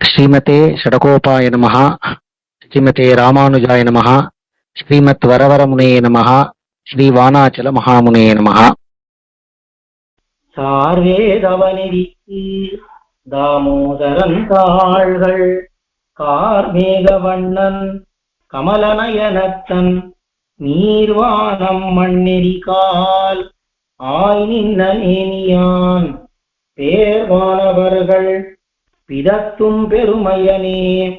ஸ்ரீமதே ஷடகோபாய நமகா ஸ்ரீமதே ராமானுஜாய நமகா ஸ்ரீமத் வரவரமுனே நமகா ஸ்ரீ வானாச்சல மகாமுனே நமகா சார்வேதவனிதிக்கு தாமோதரன் தாள்கள் கார்மேக வண்ணன் கமலநயனத்தன் நீர்வானம் மண்ணெறி கால் ஆய் நின்ன நேனியான் பேர்வானவர்கள் பிதத்தும் பெருமையனே.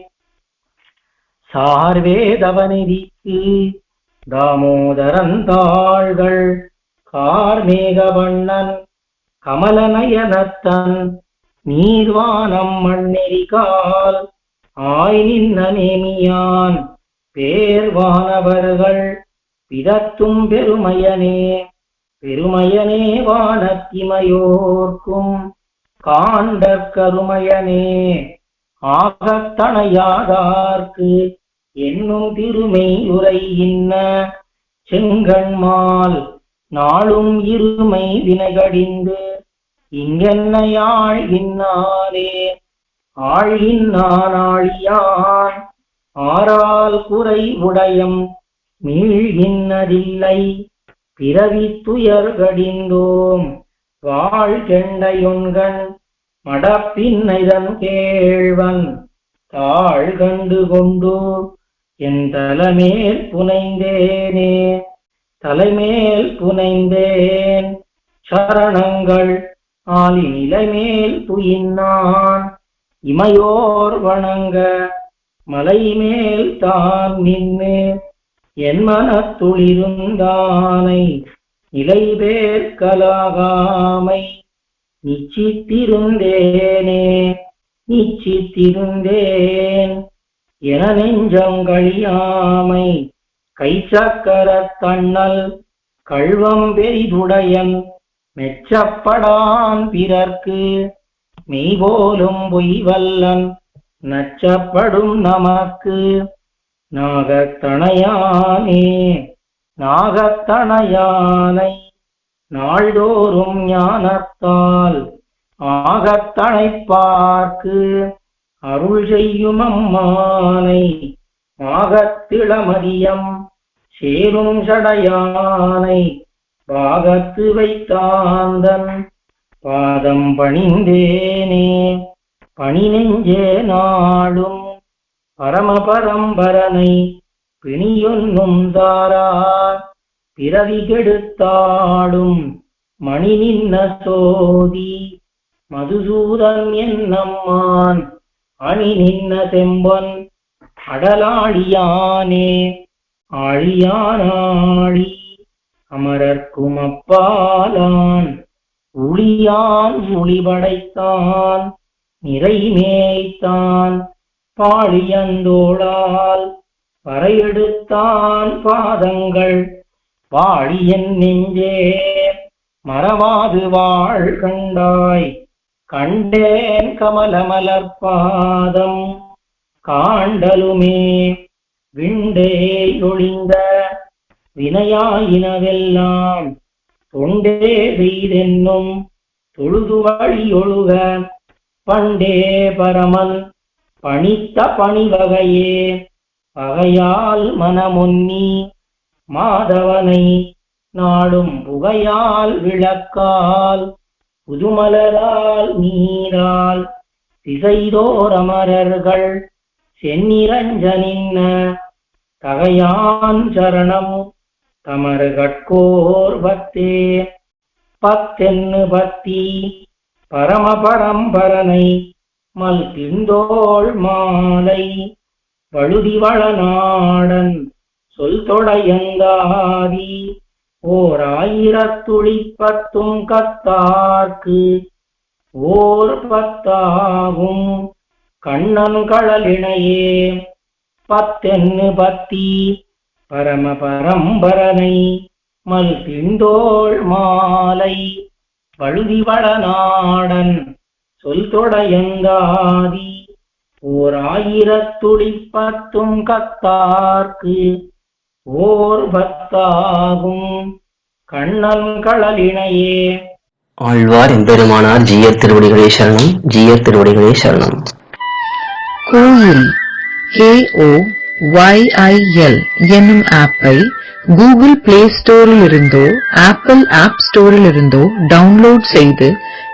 சார்வேதவனிதிக்கு தாமோதரன் தாள்கள் கார்மேக கமலநயனத்தன் நீர்வானம் மண்ணெறிகால் ஆய் நின்ன நேமியான் பேர்வானவர்கள் பிதத்தும் பெருமையனே. பெருமையனே வானத்திமையோர்க்கும் காண்டற் கருமையனே ஆகத்தணையாதார்க்கு என்னும் திருமை உரை இன்ன செங்கண்மால் நாளும் இருமை வினைகடிந்து இங்கென்னையாழ்கின்னானே ஆழ்கின்னான் ஆழியான் ஆறால் குறை உடையம் மீழ்கின்னதில்லை பிறவி துயர்கடிந்தோம் வாழ்கெண்டையொன்கண் மடப்பின்னைதன் கேழ்வன் தாழ் கண்டு கொண்டு என் தலைமேல் புனைந்தேனே தலைமேல் புனைந்தேன் சரணங்கள் ஆலி நிலைமேல் புயின்னான் இமையோர் வணங்க மலைமேல் தான் நின்று என் மனத்துளிருந்தானை இலைவேற்கலாகாமை நிச்சித்திருந்தேனே நிச்சித்திருந்தேன். என நெஞ்சம் கழியாமை கை சக்கர தண்ணல் கள்வம் பெரிதுடையன். மெச்சப்படான் பிறர்க்கு மெய்போலும் பொய்வல்லன். நச்சப்படும் நமக்கு நாகத்தணையானே. நாகத்தணையானை நாள்தோறும் ஞானத்தால் ஆகத்தனை பார்க்கு அருள் செய்யும் அம்மானை ஆகத்திளமதியம் சேரும் சடையானை பாகத்து வைத்தாந்தன். பாதம் பணிந்தேனே பணி நெஞ்சே நாளும் பரமபரம்பரனை பிணியொன்னும் தாரார் பிறவி கெடுத்தாடும் மணி நின்ன சோதி மதுசூதன் என்னம்மான் அணி நின்ன செம்பன் அடலாழியானே ஆழியானாழி அமரர்க்கும் அப்பாலான் உளியான் ஒளிபடைத்தான் நிறைமேய்த்தான் பாழியந்தோளால் வரையெடுத்தான் பாதங்கள். வாழியன் நெஞ்சே மறவாது வாழ் கண்டாய். கண்டேன் கமலமலர் பாதம். காண்டலுமே விண்டே ஒழிந்த வினையாயினவெல்லாம். தொண்டே செய்தென்னும் தொழுது வழியொழுக பண்டே பரமன் பணித்த பணிவகையே பகையால் மனமுன்னி மாதவனை நாடும் புகையால் விளக்கால் புதுமலரால் நீரால் திசைதோரமரர்கள் செந்நிரஞ்சனின்ன தகையான் சரணம் தமர்கட்கோர் பத்தே. பத்தென்னு பத்தி பரமபரம்பரனை மல் திந்தோள் மாலை வழுதி வளநாடன் சொல் தொடையந்தாதி ஓர் ஆயிரத்துளி பத்தும் கத்தார்க்கு ஓர் பத்தாகும். கண்ணன் கடலினையே பத்தென்னு பத்தி பரம பரம்பரனை மல் திண்டோள் மாலை வழுதி வளநாடன் சொல் தொடையந்தாதி ஓர் ஆயிரத்துளி பத்தும் கத்தார்க்கு ஓர் பத்தாகும் கண்ணன் கடலினையே ஆழ்வார் எம்பெருமானார் ஜீயர் திருவடிகளே சரணம் ஜீயர் திருவடிகளே சரணம். கோயில் கே ஓ ஒய்ஐஎல் என்னும் ஆப்பை கூகுள் பிளே ஸ்டோரில் இருந்தோ ஆப்பிள் ஆப் ஸ்டோரில் இருந்தோ டவுன்லோட் செய்து